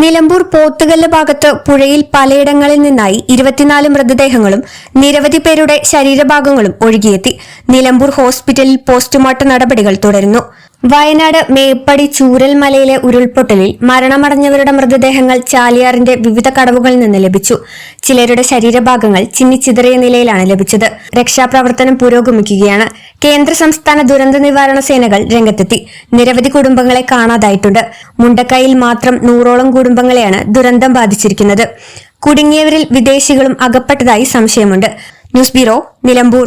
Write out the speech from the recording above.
നിലമ്പൂർ പോത്തുകല്ല് ഭാഗത്ത് പുഴയിൽ പലയിടങ്ങളിൽ നിന്നായി ഇരുപത്തിനാല് മൃതദേഹങ്ങളും നിരവധി പേരുടെ ശരീരഭാഗങ്ങളും ഒഴുകിയെത്തി. നിലമ്പൂർ ഹോസ്പിറ്റലിൽ പോസ്റ്റ്മോർട്ടം നടപടികൾ തുടരുന്നു. വയനാട് മേപ്പടി ചൂരൽമലയിലെ ഉരുൾപൊട്ടലിൽ മരണമടഞ്ഞവരുടെ മൃതദേഹങ്ങൾ ചാലിയാറിന്റെ വിവിധ കടവുകളിൽ നിന്ന് ലഭിച്ചു. ചിലരുടെ ശരീരഭാഗങ്ങൾ ചിന്നിച്ചിതറിയ നിലയിലാണ് ലഭിച്ചത്. രക്ഷാപ്രവർത്തനം പുരോഗമിക്കുകയാണ്. കേന്ദ്ര സംസ്ഥാന ദുരന്ത നിവാരണ സേനകൾ രംഗത്തെത്തി. നിരവധി കുടുംബങ്ങളെ കാണാതായിട്ടുണ്ട്. മുണ്ടക്കൈയിൽ മാത്രം നൂറോളം കുടുംബങ്ങളെയാണ് ദുരന്തം ബാധിച്ചിരിക്കുന്നത്. കുടുങ്ങിയവരിൽ വിദേശികളും അകപ്പെട്ടതായി സംശയമുണ്ട്. News bureau Nilambur.